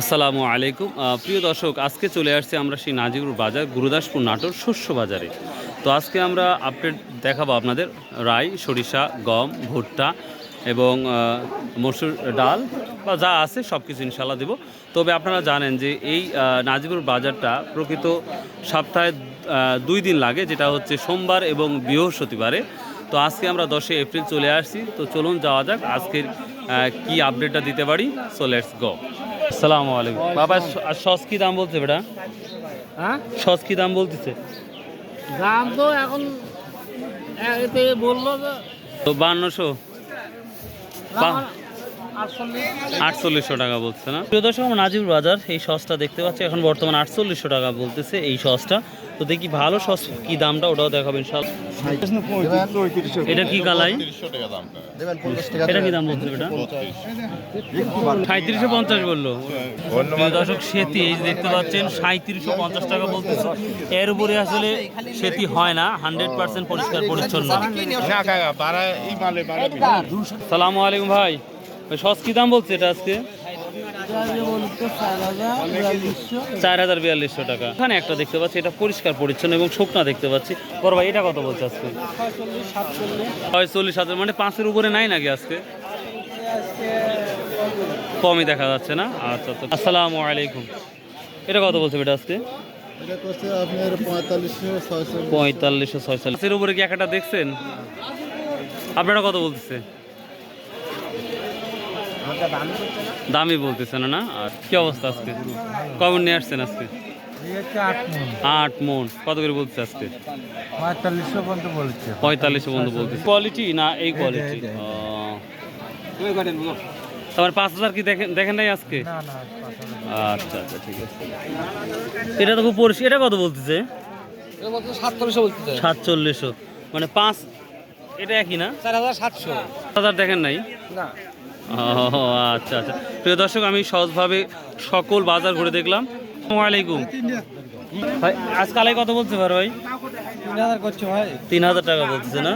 আসসালামু আলাইকুম। প্রিয় দর্শক আজকে চলে আসছি আমরা সেই নাজিরুর বাজার গুরুদাসপুর নাটোর শস্য বাজারে। তো আজকে আমরা আপডেট দেখাবো আপনাদের। রাই সরিষা গম ভুট্টা এবং মসুর ডাল বা যা আছে সব কিছু ইনশাল্লাহ দেবো। তবে আপনারা জানেন যে এই আহ, নাজিবুর বাজারটা প্রকৃত সপ্তাহে দুই দিন লাগে যেটা হচ্ছে সোমবার এবং বৃহস্পতিবারে। তো আজকে আমরা দশই এপ্রিল চলে আসছি। তো চলুন যাওয়া যাক আজকের কি আপডেটটা দিতে পারি। সো লেটস গো আসসালামু আলাইকুম। বাবা আর সস কি দাম বলছে বেটা? হ্যাঁ? সস কি দাম বলতেছে? দাম তো এখন এতে বলল তো বান্নশো আটচল্লিশশো টাকা বলছে না? প্রিয় দর্শক আমরা বাজার এই সসটা দেখতে পাচ্ছি। এখন বর্তমান আটচল্লিশশো টাকা বলতেছে এই সসটা। তো দেখি ভালো সস কি দামটা ওটাও দেখাবেন সব এটা কি কালাই? এটা কি দাম বলছে এটা সাঁত্রিশশো পঞ্চাশ বলল। প্রিয় দর্শক সেতি এই দেখতে পাচ্ছেন সাঁত্রিশশো পঞ্চাশ টাকা বলতেছে। এর উপরে আসলে সেতি হয় না হান্ড্রেড পার্সেন্ট পরিষ্কার পরিচ্ছন্ন। সালামু আলাইকুম ভাই। সস কি দাম বলছে এটা আজকে? চার হাজার বিয়াল্লিশশো টাকা। এখানে একটা দেখতে পাচ্ছি, এটা পরিষ্কার পরিচ্ছন্ন এবং শুকনা দেখতে পাচ্ছি। বড় ভাই, এটা কত বলছে আজকে? হয় চল্লিশ হাজার মানে পাঁচের উপরে নাই নাকি আজকে? কমই দেখা যাচ্ছে না? আচ্ছা আচ্ছা। আসসালামু আলাইকুম। এটা কত বলছে এটা আজকে? পঁয়তাল্লিশশো ছয়শো পঁয়তাল্লিশশো, ছয়চল্লিশ। উপরে কি একটা দেখছেন? আপনারা কত বলতেছে? দামই বলতেছে না আর কি অবস্থা আজকে? কখন নিয়ে আসছেন আজকে? আট মন। কত করে বলছে আজকে? পঁয়তাল্লিশশো পর্যন্ত বলছে। পঁয়তাল্লিশশো কোয়ালিটি না এই কোয়ালিটি তোমার পাঁচ হাজার কি দেখেন দেখেন নাই আজকে? আচ্ছা আচ্ছা ঠিক আছে। এটা তো খুব পরিষ্কার। এটা কত বলতেছে? সাতচল্লিশশো মানে পাঁচ এটা একই না? চার হাজার সাতশো। হাজার দেখেন নাই? না। ও আচ্ছা আচ্ছা। প্রিয় দর্শক আমি সহজভাবে সকল বাজার ঘুরে দেখলাম। আলাইকুম। ভাই আজ কালাই কত বলছে ভাই তিন হাজার টাকা বলতেছে না?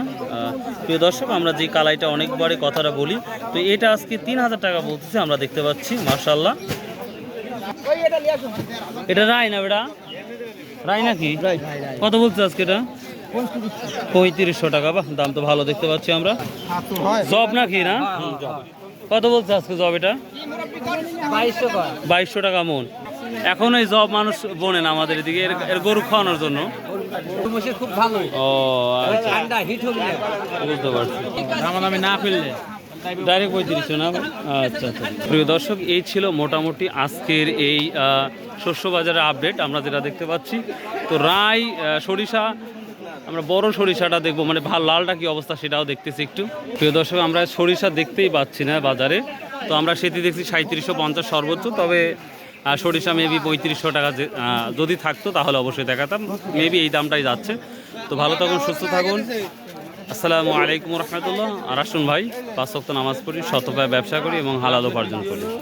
প্রিয় দর্শক আমরা যে কালাইটা অনেকবারই কথাটা বলি তো এটা আজকে তিন হাজার টাকা বলতেছে আমরা দেখতে পাচ্ছি মার্শাল্লাহ এটা রায় না বেটা? রায় নাকি? কত বলছে আজকে এটা? পঁয়ত্রিশশো টাকা বা দাম তো ভালো দেখতে পাচ্ছি আমরা। জব নাকি না? কত বলছে আজকে জব এটা? বাইশশো টাকা মন। এখন এই জব মানুষ বোনে না আমাদের এদিকে, এর- গরু খাওয়ানোর জন্য। খুব ভালোই ও আচ্ছা। বুঝতে পারছি। দামাদামি না ফেললে ডাইরেক্ট পঁয়ত্রিশশো না? আচ্ছা আচ্ছা। প্রিয় দর্শক, এই ছিল মোটামুটি আজকের এই শস্য বাজারের আপডেট আমরা যেটা দেখতে পাচ্ছি, তো রায় সরিষা আমরা বড় সরিষাটা দেখব মানে ভালো লালটা কি অবস্থা সেটাও দেখতেছি একটু। প্রিয় দর্শক, আমরা সরিষা দেখতেই পাচ্ছি না বাজারে। তো আমরা সেটি দেখছি সাঁত্রিশশো পঞ্চাশ সর্বোচ্চ, তবে সরিষা মেবি পঁয়ত্রিশশো টাকা যদি থাকতো তাহলে অবশ্যই দেখাতাম। মেবি এই দামটাই যাচ্ছে। তো ভালো থাকুন, সুস্থ থাকুন। আসসালামু আলাইকুম রহমতুল্লাহ। আর আসুন ভাই, পাঁচ ওয়াক্ত নামাজ পড়ি শতপায় ব্যবসা করি এবং হালাল উপার্জন করি।